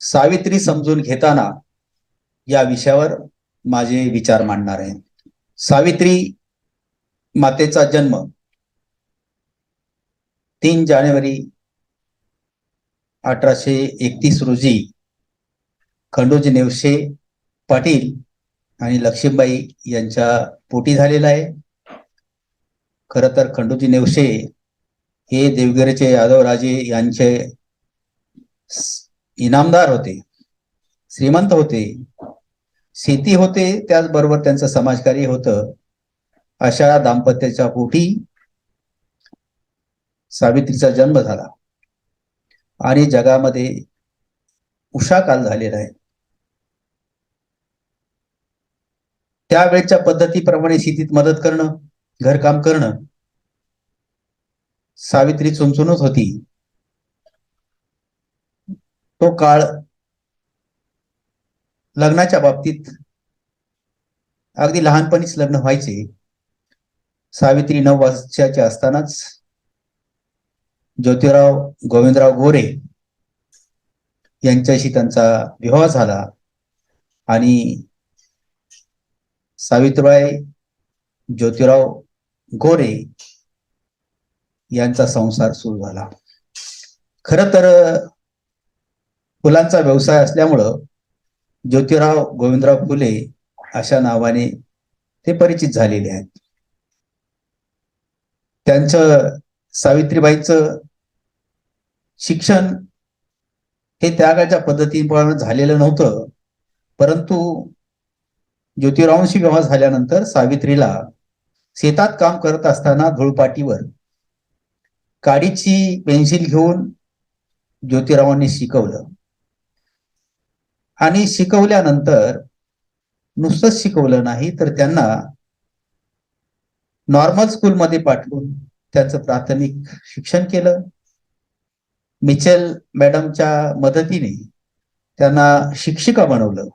सावित्री समजून घेताना या विषयावर माझे विचार मांडणार आहे सावित्री मातेचा जन्म तीन जानेवारी अठराशे एकतीस रोजी खंडोजी नेवसे पाटील आणि लक्ष्मीबाई यांच्या पोटी झालेला आहे. खर तर खंडूजी नेवसे हे देवगिरीचे यादवराजे यांचे इनामदार होते श्रीमंत होते शेती होते त्याचबरोबर त्यांचं समाजकार्य होतं अशा दाम्पत्याच्या पोटी सावित्रीचा जन्म झाला. आणि जगामध्ये उषा काल झालेला आहे. त्यावेळच्या पद्धतीप्रमाणे शेतीत मदत करणं घरकाम करणं सावित्री चुनचुनत होती. तो काळ लग्नाच्या बाबतीत अगदी लहानपणीच लग्न व्हायचे. सावित्री नऊ वर्षाचे असतानाच ज्योतिराव गोविंदराव गोरे यांच्याशी त्यांचा विवाह झाला आणि सावित्रीबाई ज्योतिराव गोरे यांचा संसार सुरू झाला. खर तर फुलांचा व्यवसाय असल्यामुळं ज्योतिराव गोविंदराव फुले अशा नावाने ते परिचित झालेले आहेत. त्यांचं सावित्रीबाईचं शिक्षण हे त्यागाच्या पद्धतीप्रमाणे झालेलं नव्हतं परंतु ज्योतिरावांशी विवाह झाल्यानंतर सावित्रीला शेतात काम करत असताना धुळपाटीवर काडीची पेन्सिल घेऊन ज्योतिरावांनी शिकवलं. आणि शिकवल्यानंतर नुसतंच शिकवलं नाही तर त्यांना नॉर्मल स्कूलमध्ये पाठवून त्याचं प्राथमिक शिक्षण केलं. मिचेल मॅडमच्या मदतीने त्यांना शिक्षिका बनवलं.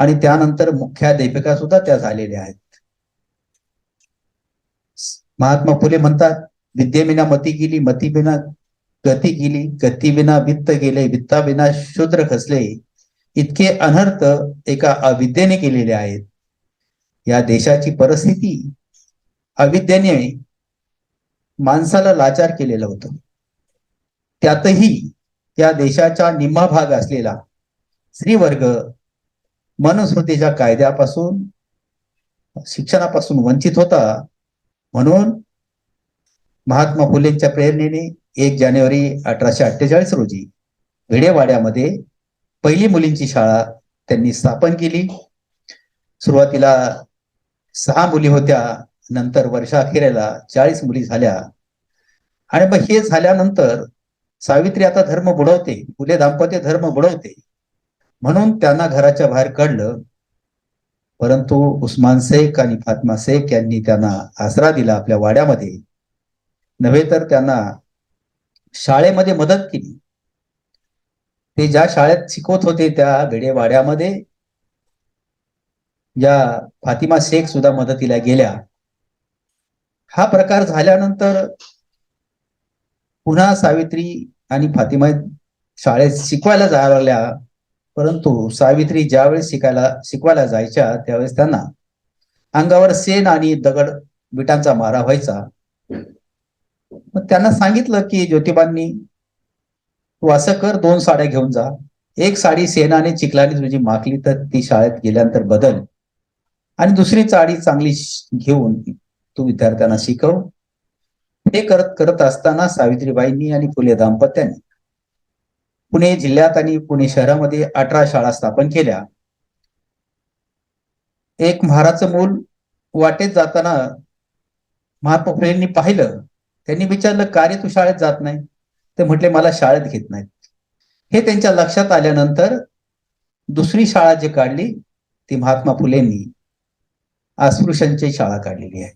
आणि त्यानंतर मुख्याध्यापिका सुद्धा त्या झालेल्या आहेत. महात्मा फुले म्हणतात विद्येविना मती गेली मतीविना गती गेली गतीविना वित्त गेले वित्ताविना शूद्र खसले इतके अनर्थ एका अविद्येने केलेले आहेत. या देशाची परिस्थिती अविद्येने माणसाला लाचार केलेलं होतं. त्यातही या देशाचा निम्मा भाग असलेला स्त्रीवर्ग मनुस्मृतीच्या कायद्यापासून शिक्षणापासून वंचित होता म्हणून महात्मा फुलेंच्या प्रेरणेने एक जानेवारी अठराशे अठ्ठेचाळीस रोजी भिडेवाड्यामध्ये पहिली मुलींची शाळा त्यांनी स्थापन केली. सुरुवातीला सहा मुली होत्या नंतर वर्षाखेरेला चाळीस मुली झाल्या. आणि मग हे झाल्यानंतर सावित्री आता धर्म बुडवते फुले दाम्पत्य धर्म बुडवते. म्हणून त्यांना घराच्या बाहेर काढलं परंतु उस्मान शेख आणि फातमा शेख यांनी त्यांना आसरा दिला आपल्या वाड्यामध्ये. नव्हे तर त्यांना शाळेमध्ये मदत केली. ते ज्या शाळेत शिकवत होते त्या भिडेवाड्यामध्ये या फातिमा शेख सुद्धा मदतीला गेल्या. हा प्रकार झाल्यानंतर पुन्हा सावित्री आणि फातिमा शाळेत शिकवायला जायला लागल्या. परंतु सावित्री ज्यावेळेस शिकायला शिकवायला जायच्या त्यावेळेस त्यांना अंगावर सेन आणि दगड विटांचा मारा व्हायचा. मग त्यांना सांगितलं की ज्योतिबांनी तू असं कर दोन साड्या घेऊन जा. एक साडी सेनाने चिखलाने तुझी मागली तर ती शाळेत गेल्यानंतर बदल. आणि दुसरी साडी चांगली घेऊन तू विद्यार्थ्यांना शिकव. हे करत करत असताना सावित्रीबाईंनी आणि फुले दाम्पत्याने पुणे जिल्ह्यात आणि पुणे शहरामध्ये अठरा शाळा स्थापन केल्या. एक महाराचं मूल वाटेत जाताना महात्मा फुलेंनी पाहिलं. त्यांनी विचारलं का रे तू शाळेत जात नाही? ते म्हटले मला शाळेत घेत नाहीत. हे त्यांच्या लक्षात आल्यानंतर दुसरी शाळा जी काढली ती महात्मा फुलेंनी अस्पृश्यांची शाळा काढलेली आहे.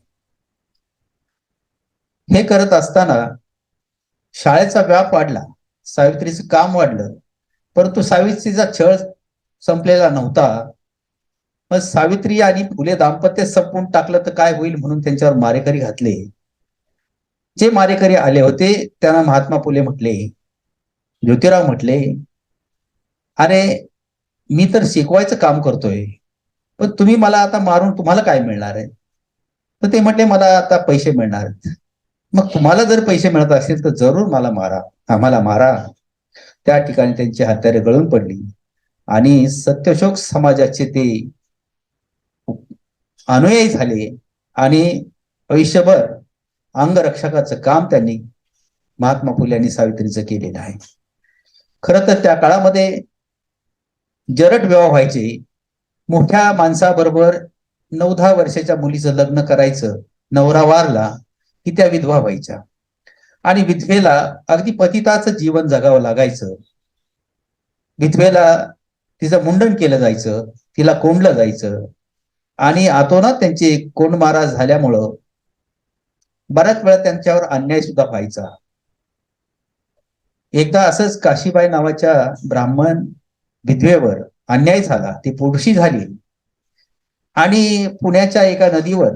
हे करत असताना शाळेचा व्याप वाढला. सावित्रीचं काम वाढलं. परंतु सावित्रीचा छळ संपलेला नव्हता. मग सावित्री आणि फुले दाम्पत्य संपवून टाकलं तर काय होईल म्हणून त्यांच्यावर मारेकरी घातले. जे मारेकरी आले होते त्यांना महात्मा फुले म्हटले ज्योतिराव म्हटले अरे मी तर शिकवायचं काम करतोय पण तुम्ही मला आता मारून तुम्हाला काय मिळणार आहे? तर ते म्हटले मला आता पैसे मिळणार आहेत. मग तुम्हाला जर पैसे मिळत असतील तर जरूर मला मारा. आम्हाला मारा. त्या ठिकाणी त्यांची हत्यारे गळून पडली. आणि सत्यशोक समाजाचे ते अनुयायी झाले. आणि आयुष्यभर अंगरक्षकाचं काम त्यांनी महात्मा फुले आणि सावित्रीचं केलेलं आहे. खरं तर त्या काळामध्ये जरट विवाह व्हायचे. मोठ्या माणसाबरोबर नऊ दहा वर्षाच्या मुलीचं लग्न करायचं. नवरा वारला. की त्या विधवा व्हायच्या. आणि विधवेला अगदी पतिताचं जीवन जगावं लागायचं. विधवेला तिचं मुंडन केलं जायचं तिला कोंडलं जायचं. आणि आतोनात त्यांची कोंडमारा झाल्यामुळं बऱ्याच वेळा त्यांच्यावर अन्याय सुद्धा व्हायचा. एकदा असंच काशीबाई नावाच्या ब्राह्मण विधवेवर अन्याय झाला. ती पुरुषी झाली. आणि पुण्याच्या एका नदीवर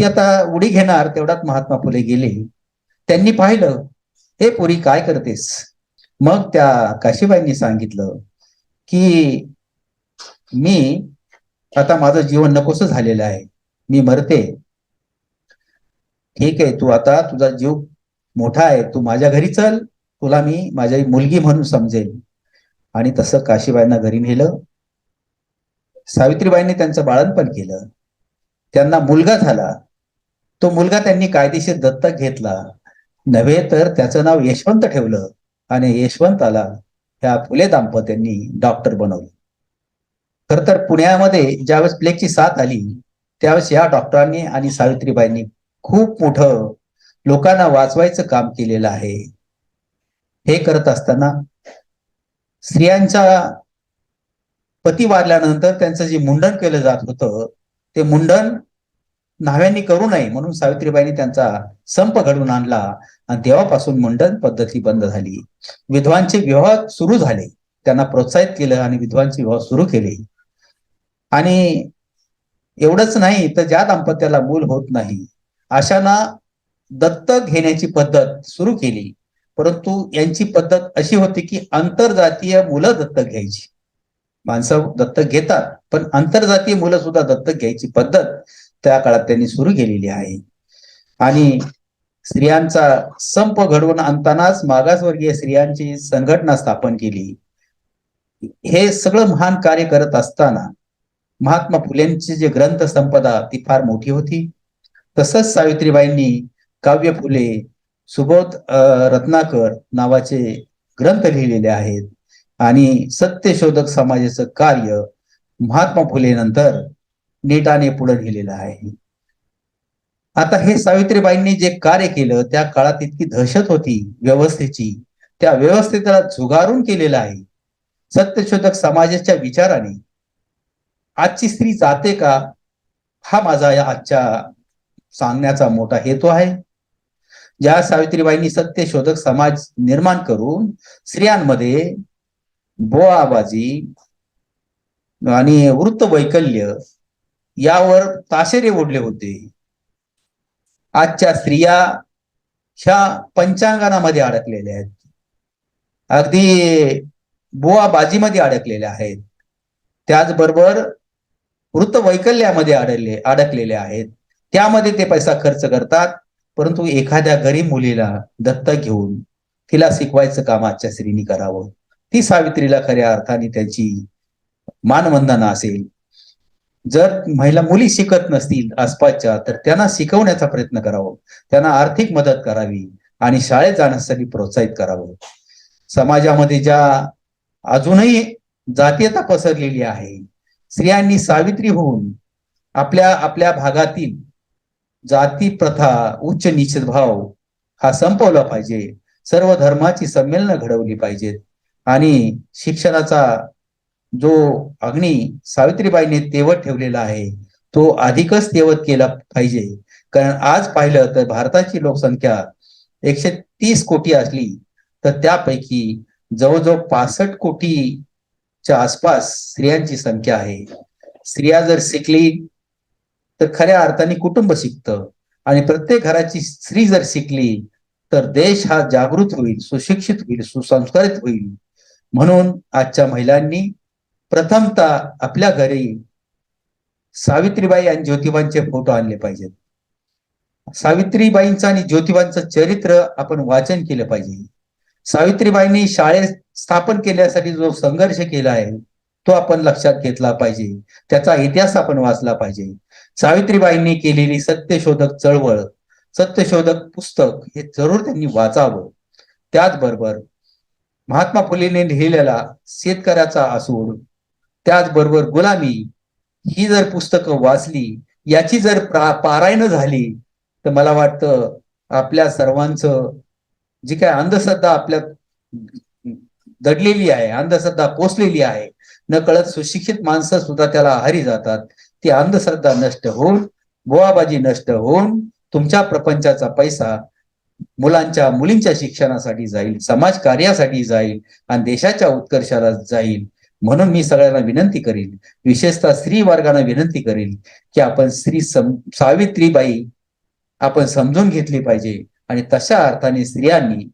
ती आता उडी घेणार तेवढ्यात महात्मा फुले गेले. त्यांनी पाहिलं हे पुरी काय करतेस? मग त्या काशीबाईंनी सांगितलं की मी आता माझं जीवन नकोस झालेलं आहे. मी मरते. ठीक आहे तू आता तुझा जीव मोठा आहे. तू माझ्या घरी चल. तुला मी माझी मुलगी म्हणून समजेल आणि तसं काशीबाईंना घरी नेलं. सावित्रीबाईंनी त्यांचं बाळणपण केलं. त्यांना मुलगा झाला. तो मुलगा त्यांनी कायदेशीर दत्तक घेतला. नव्हे तर त्याचं नाव यशवंत ठेवलं आणि यशवंताला ह्या फुले दाम्पत्यांनी डॉक्टर बनवलं. खर तर पुण्यामध्ये ज्यावेळेस प्लेगची साथ आली त्यावेळेस या डॉक्टरांनी आणि सावित्रीबाईंनी खूप मोठं लोकांना वाचवायचं काम केलेलं आहे. हे करत असताना स्त्रियांच्या पती वारल्यानंतर त्यांचं जे मुंडन केलं जात होतं ते मुंडन न्हाव्यांनी करू नये म्हणून सावित्रीबाईंनी त्यांचा संप घडवून आणला आणि तेव्हापासून मुंडन पद्धती बंद झाली. विधवांचे विवाह सुरू झाले. त्यांना प्रोत्साहित केलं आणि विधवांचे विवाह सुरू केले. आणि एवढंच नाही तर ज्या दाम्पत्याला मूल होत नाही अशांना दत्तक घेण्याची पद्धत सुरू केली. परंतु यांची पद्धत अशी होती की आंतरजातीय मुलं दत्तक घ्यायची. माणसं दत्तक घेतात पण आंतरजातीय मुलं सुद्धा दत्तक घ्यायची पद्धत त्या काळात त्यांनी सुरू केलेली आहे. आणि स्त्रियांचा संप घडवून आणतानाच मागासवर्गीय स्त्रियांची संघटना स्थापन केली. हे सगळं महान कार्य करत असताना महात्मा फुलेंची जे ग्रंथ संपदा ती फार मोठी होती. तसंच सावित्रीबाईंनी काव्य फुले सुबोध रत्नाकर नावाचे ग्रंथ लिहिलेले आहेत. आणि सत्यशोधक समाजाचं कार्य महात्मा फुले नंतर नेटाने पुढे गेलेला आहे. आता हे सावित्रीबाईंनी जे कार्य केलं त्या काळात इतकी दहशत होती व्यवस्थेची. त्या व्यवस्थेला झुगारून केलेलं आहे. सत्यशोधक समाजाच्या विचाराने आजची स्त्री जाते का? हा माझा या आजच्या सांगण्याचा मोठा हेतू आहे. ज्या सावित्रीबाईंनी सत्यशोधक समाज निर्माण करून स्त्रियांमध्ये बोआबाजी आणि वृत्त वैकल्य यावर ताशेरे ओढले होते. आजच्या स्त्रिया ह्या पंचांगणामध्ये अडकलेल्या आहेत. अगदी बुवा बाजीमध्ये अडकलेल्या आहेत. त्याचबरोबर वृत्त वैकल्यामध्ये अडकले अडकलेले आहेत. त्यामध्ये ते पैसा खर्च करतात परंतु एखाद्या गरीब मुलीला दत्तक घेऊन तिला शिकवायचं काम आजच्या स्त्रीनी करावं. ती सावित्रीला खऱ्या अर्थाने त्याची मानवंदना असेल. जर महिला मुली शिकत नसतील आसपासच्या तर त्यांना शिकवण्याचा प्रयत्न करावा. त्यांना आर्थिक मदत करावी आणि शाळेत जाण्यासाठी प्रोत्साहित करावं. समाजामध्ये ज्या अजूनही जातीयता पसरलेली आहे स्त्रियांनी सावित्री होऊन आपल्या आपल्या भागातील जाती प्रथा उच्च निश्चित भाव हा संपवला पाहिजे. सर्व धर्माची संमेलनं घडवली पाहिजेत आणि शिक्षणाचा जो अग्नी सावित्रीबाईने तेवत ठेवलेला आहे तो अधिकच तेवत केला पाहिजे. कारण आज पाहिलं तर भारताची लोकसंख्या एकशे तीस कोटी असली तर त्यापैकी जवळजवळ पासष्ट कोटीच्या आसपास स्त्रियांची संख्या आहे. स्त्रिया जर शिकली तर खऱ्या अर्थाने कुटुंब शिकतं. आणि प्रत्येक घराची स्त्री जर शिकली तर देश हा जागृत होईल सुशिक्षित होईल सुसंस्कारित होईल. म्हणून आजच्या महिलांनी प्रथमतः आपल्या घरी सावित्रीबाई आणि ज्योतिबांचे फोटो आणले पाहिजेत. सावित्रीबाईंचं आणि ज्योतिबांचं चरित्र आपण वाचन केलं पाहिजे. सावित्रीबाईंनी शाळेत स्थापन केल्यासाठी जो संघर्ष केला आहे तो आपण लक्षात घेतला पाहिजे. त्याचा इतिहास आपण वाचला पाहिजे. सावित्रीबाईंनी केलेली सत्यशोधक चळवळ सत्यशोधक पुस्तक हे जरूर त्यांनी वाचावं. त्याचबरोबर महात्मा फुलेंनी लिहिलेला शेतकऱ्याचा आसूड त्याचबरोबर गुलामी ही जर पुस्तकं वाचली याची जर पारायण झाली तर मला वाटतं आपल्या सर्वांचं जी काय अंधश्रद्धा आपल्या दडलेली आहे अंधश्रद्धा पोचलेली आहे न कळत सुशिक्षित माणसं सुद्धा त्याला आहारी जातात ती अंधश्रद्धा नष्ट होऊन बोवाबाजी नष्ट होऊन तुमच्या प्रपंचाचा पैसा मुलांच्या मुलींच्या शिक्षणासाठी जाईल समाज कार्यासाठी जाईल आणि देशाच्या उत्कर्षाला जाईल. म्हणून मी सगळ्यांना विनंती करील विशेषतः स्त्री वर्गाने विनंती करील की आपण स्त्री सम सावित्रीबाई आपण समजून घेतली पाहिजे. आणि तशा अर्थाने स्त्रियांनी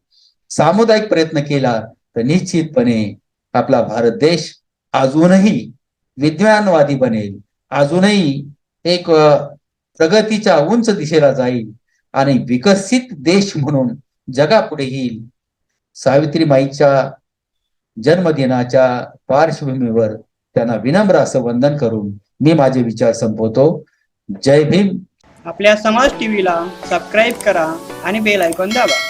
सामुदायिक प्रयत्न केला तर निश्चितपणे आपला भारत देश अजूनही विज्ञानवादी बनेल. अजूनही एक प्रगतीच्या उंच दिशेला जाईल आणि विकसित देश म्हणून जगापुढे येईल. सावित्रीबाईच्या जन्मदिनाच्या पार्श्वभूमीवर त्यांना विनम्र असं वंदन करून मी माझे विचार संपवतो. जय भीम. आपल्या समाज टीव्हीला सबस्क्राईब करा आणि बेल आयकॉन दाबा.